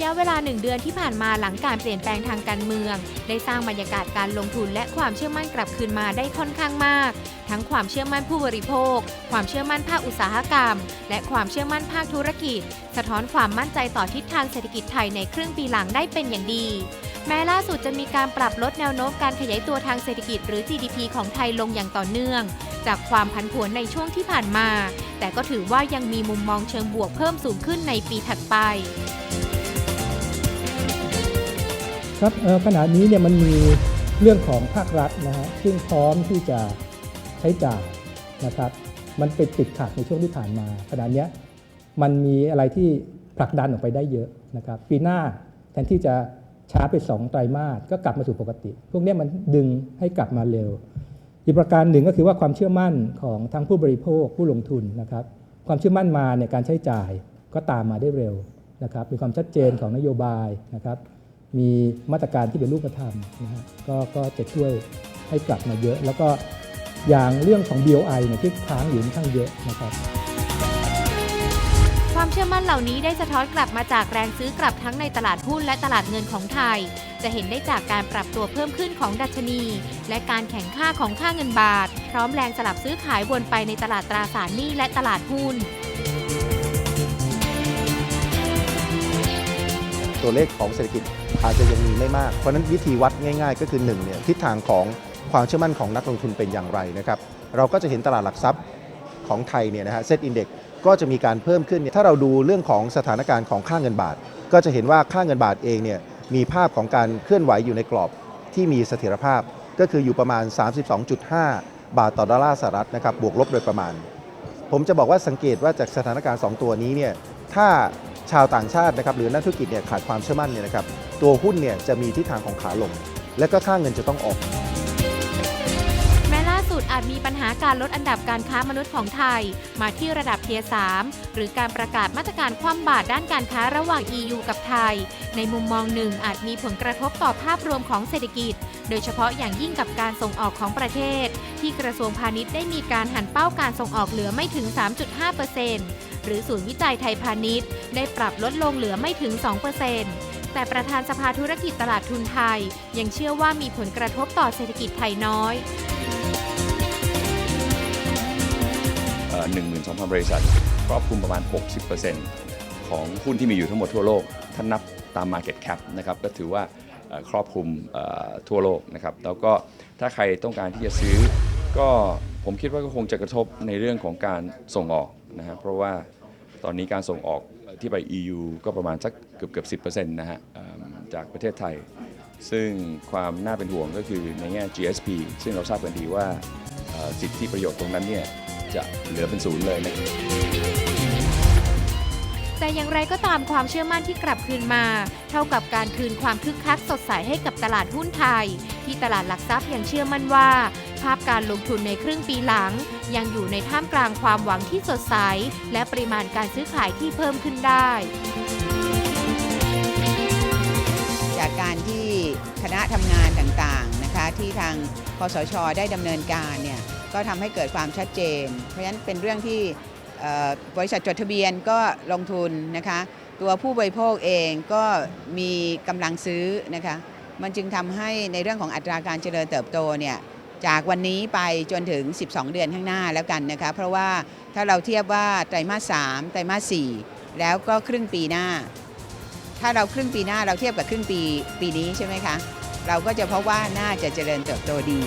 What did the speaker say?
ระยะเวลาหนึ่งเดือนที่ผ่านมาหลังการเปลี่ยนแปลงทางการเมือง ได้สร้างบรรยากาศการลงทุนและความเชื่อมั่นกลับคืนมาได้ค่อนข้างมาก ทั้งความเชื่อมั่นผู้บริโภค ความเชื่อมั่นภาคอุตสาหกรรม และความเชื่อมั่นภาคธุรกิจ สะท้อนความมั่นใจต่อทิศทางเศรษฐกิจไทยในครึ่งปีหลังได้เป็นอย่างดี แม้ล่าสุดจะมีการปรับลดแนวโน้มการขยายตัวทางเศรษฐกิจหรือ GDP ของไทยลงอย่างต่อเนื่อง จากความผันผวนในช่วงที่ผ่านมา แต่ก็ถือว่ายังมีมุมมองเชิงบวกเพิ่มสูงขึ้นในปีถัดไป ครับขณะนี้เนี่ยมันมีเรื่องของภาครัฐนะฮะซึ่งพร้อมที่จะใช้จ่ายนะครับมันเป็นติดขัดในช่วงที่ผ่านมาขณะนี้มันมีอะไรที่ผลักดันออกไปได้เยอะนะครับปีหน้าแทนที่จะช้าไป 2 ไตรมาสก็กลับมาสู่ปกติ พวกนี้มันดึงให้กลับมาเร็ว อีกประการหนึ่งก็คือว่าความเชื่อมั่นของทั้งผู้บริโภคผู้ลงทุนนะครับความเชื่อมั่นมาในยการใช้จ่ายก็ตามมาได้เร็วนะครับมีความชัดเจนของนโยบายนะครับ มีมาตรการที่เป็นรูปธรรมนะฮะก็ก็จะช่วยให้กลับมาเยอะ แล้วก็อย่างเรื่องของ BOI เนี่ยที่ค้างอยู่ค่อนข้างเยอะนะครับความเชื่อมั่นเหล่านี้ได้สะท้อนกลับมาจากแรงซื้อกลับทั้งในตลาดหุ้นและตลาดเงินของไทย จะเห็นได้จากการปรับตัวเพิ่มขึ้นของดัชนี และการแข่งค่าของค่าเงินบาท พร้อมแรงสลับซื้อขายวนไปในตลาดตราสารหนี้และตลาดหุ้น ตัวเลขของเศรษฐกิจอาจจะยังมีไม่มาก เพราะฉะนั้นวิธีวัดง่าย ๆ ก็คือ1เนี่ยทิศทางของความเชื่อมั่นของนักลงทุนเป็นอย่างไรนะครับเราก็จะเห็นตลาดหลักทรัพย์ของไทยเนี่ยนะฮะเซตอินเด็กก็จะมีการเพิ่มขึ้นเนี่ยถ้าเราดูเรื่องของสถานการณ์ของค่าเงินบาท ก็จะเห็นว่าค่าเงินบาทเองเนี่ยมีภาพของการเคลื่อนไหวอยู่ในกรอบที่มีเสถียรภาพ ก็คืออยู่ประมาณ 32.5 บาทต่อดอลลาร์สหรัฐนะครับบวกลบโดยประมาณ ผมจะบอกว่าสังเกตว่าจากสถานการณ์ 2 ตัวนี้เนี่ยถ้า ชาวต่างชาตินะครับหรือนักธุรกิจเนี่ยขาดความเชื่อมั่นเนี่ยนะครับตัวหุ้นเนี่ยจะมีทิศทางของขาลง และก็ค่าเงินจะต้องออก แม้ล่าสุดอาจมีปัญหาการลดอันดับการค้ามนุษย์ของไทย มาที่ระดับเทียร์3หรือการประกาศมาตรการคว่ำบาตรด้านการค้าระหว่าง EU กับไทย ในมุมมองหนึ่งอาจมีผลกระทบต่อภาพรวมของเศรษฐกิจ โดยเฉพาะอย่างยิ่งกับการส่งออกของประเทศ ที่กระทรวงพาณิชย์ได้มีการหันเป้าการส่งออกเหลือไม่ถึง 3.5%หรื รือศูนย์วิจัยไทยพาณิชย์ ได้ปรับลดลงเหลือไม่ถึง 2%แต่ประธานสภาธุรกิจตลาดทุนไทย ยังเชื่อว่ามีผลกระทบต่อเศรษฐกิจไทยน้อยหนึ่งหมื่นสองพันบริษัทครอบคลุมประมาณ 60%ของหุ้นที่มีอยู่ทั้งหมดทั่วโลก ถ้านับตาม Market Cap นะครับก็ถือว่าครอบคลุมทั่วโลกนะครับแล้วก็ถ้าใครต้องการที่จะซื้อ ก็ผมคิดว่าก็คงจะกระทบในเรื่องของการส่งออกนะครับเพราะว่า ตอนนี้การส่งออกที่ไป EU ก็ประมาณสักเกือบเกือบ10%นะฮะเอิ่มจากประเทศไทย ซึ่งความน่าเป็นห่วงก็คือในแง่ GSP ซึ่งเราทราบกันดีว่าสิทธิประโยชน์ตรงนั้นเนี่ยจะเหลือเป็นศูนย์เลยนะแต่อย่างไรก็ตามความเชื่อมั่นที่กลับคืนมา เท่ากับการคืนความคึกคักสดใสให้กับตลาดหุ้นไทย ที่ตลาดหลักทรัพย์ยังเชื่อมั่นว่า ภาพการลงทุนในครึ่งปีหลัง ยังอยู่ในท่ามกลางความหวังที่สดใส และปริมาณการซื้อขายที่เพิ่มขึ้นได้ จากการที่คณะทำงานต่างๆนะคะที่ทางคอสช ได้ดำเนินการเนี่ยก็ทำให้เกิดความชัดเจน เพราะฉะนั้นเป็นเรื่องที่บริษัทจดทะเบียนก็ลงทุนนะคะ ตัวผู้บริโภคเองก็มีกำลังซื้อนะคะ มันจึงทำให้ในเรื่องของอัตราการเจริญเติบโตเนี่ย จากวันนี้ไปจนถึง 12 เดือนข้างหน้าแล้วกันนะคะ เพราะว่าถ้าเราเทียบว่าไตรมาส 3 ไตรมาส 4 แล้วก็ครึ่งปีหน้า ถ้าเราครึ่งปีหน้าเราเทียบกับครึ่งปีปีนี้ใช่ไหมคะ เราก็จะพบว่าน่าจะเจริญเติบโตดี